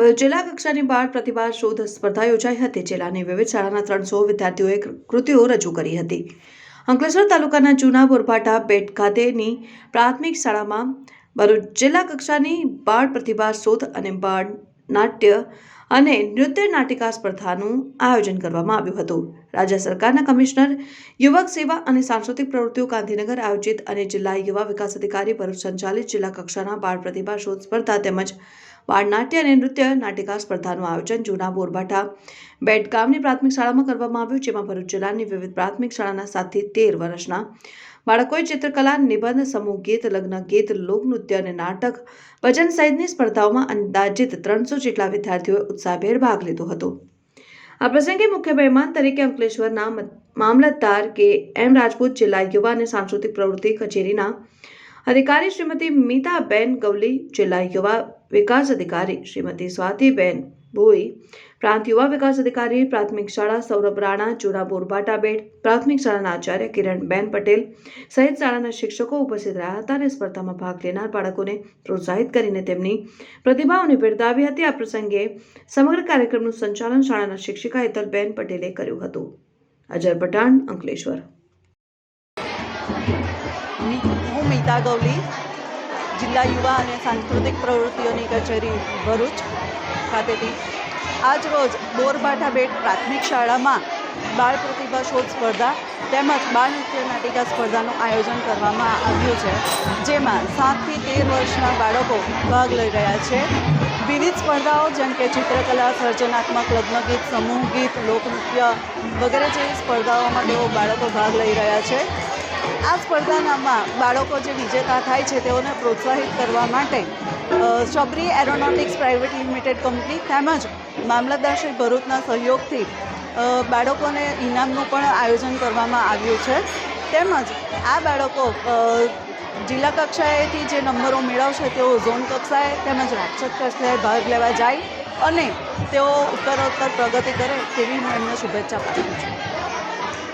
જિલ્લા કક્ષાની બાળ પ્રતિભા શોધ સ્પર્ધા યોજાઈ હતી, જિલ્લાની વિવિધ શાળાના ત્રણસો વિદ્યાર્થીઓએ કૃતિઓ રજૂ કરી હતી. અંકલેશ્વર તાલુકાના જૂના બોરભાટા બેટ ખાતેની પ્રાથમિક શાળામાં ભરૂચ જિલ્લા કક્ષાની બાળ પ્રતિભા શોધ અને બાળ નાટ્ય અને નૃત્ય નાટિકા સ્પર્ધાનું આયોજન કરવામાં આવ્યું હતું. રાજ્ય સરકારના કમિશનર, યુવક સેવા અને સાંસ્કૃતિક પ્રવૃત્તિઓ ગાંધીનગર આયોજિત અને જિલ્લા યુવા વિકાસ અધિકારી ભરૂચ સંચાલિત જિલ્લા કક્ષાના બાળ પ્રતિભા શોધ સ્પર્ધા તેમજ બાળ નાટ્ય અને નૃત્ય નાટિકા સ્પર્ધાનું આયોજન જૂના બોરભાઠા બેટ ગામની પ્રાથમિક શાળામાં કરવામાં આવ્યું, જેમાં ભરૂચ જિલ્લાની વિવિધ પ્રાથમિક શાળાના સાતથી તેર વર્ષના બાળકોએ ચિત્રકલા, નિબંધ, સમૂહ ગીત, લગ્ન ગીત લોકનૃત્ય અને નાટક, ભજન સહિતની સ્પર્ધાઓમાં અંદાજિત ત્રણસો જેટલા વિદ્યાર્થીઓએ ઉત્સાહભેર ભાગ લીધો હતો. આ પ્રસંગે મુખ્ય મહેમાન તરીકે અંકલેશ્વરના મામલતદાર કે એમ રાજપૂત જિલ્લા યુવા અને સાંસ્કૃતિક પ્રવૃત્તિ કચેરીના અધિકારી શ્રીમતી મીતાબેન ગવલી, જિલ્લા યુવા વિકાસ અધિકારી શ્રીમતી સ્વાતિબેન ભોઈ, પ્રાંત યુવા વિકાસ અધિકારી, પ્રાથમિક શાળા સૌરભ રાણા જૂના બોરબાટા બેટ પ્રાથમિક શાળાના આચાર્ય કિરણબેન પટેલ સહિત શાળાના શિક્ષકો ઉપસ્થિત રહ્યા હતા અને સ્પર્ધામાં ભાગ લેનાર બાળકોને પ્રોત્સાહિત કરીને તેમની પ્રતિભાઓને બિરદાવી હતી. આ પ્રસંગે સમગ્ર કાર્યક્રમનું સંચાલન શાળાના શિક્ષિકા હેતલબેન પટેલે કર્યું હતું. અજર પઠાણ, અંકલેશ્વર. મિતા મીતા ગવલી જિલ્લા યુવા અને સાંસ્કૃતિક પ્રવૃત્તિઓની કચેરી ભરૂચ ખાતેથી આજ રોજ બોરબાઠા બેટ પ્રાથમિક શાળામાં બાળ પ્રતિભા શોધ સ્પર્ધા તેમજ બાળ નૃત્ય નાટિકા સ્પર્ધાનું આયોજન કરવામાં આવ્યું છે, જેમાં સાતથી તેર વર્ષના બાળકો ભાગ લઈ રહ્યા છે. વિવિધ સ્પર્ધાઓ જેમ કે ચિત્રકલા, સર્જનાત્મક લગ્નગીત સમૂહ ગીત, લોકનૃત્ય વગેરે જેવી સ્પર્ધાઓમાં તેઓ બાળકો ભાગ લઈ રહ્યા છે. આ સ્પર્ધાનામાં બાળકો જે વિજેતા થાય છે, તેઓને પ્રોત્સાહિત કરવા માટે Shabari aeronautics private limited company તેમજ મામલતદાર શ્રી ભરૂચના સહયોગથી બાળકોને ઇનામનું પણ આયોજન કરવામાં આવ્યું છે. તેમજ આ બાળકો જિલ્લા કક્ષાએથી જે નંબરો મેળવશે, તેઓ ઝોન કક્ષાએ તેમજ રાજ્ય કક્ષાએ ભાગ લેવા જાય અને તેઓ ઉત્તરોત્તર પ્રગતિ કરે તેવી હું એમને શુભેચ્છા પાઠવું છું.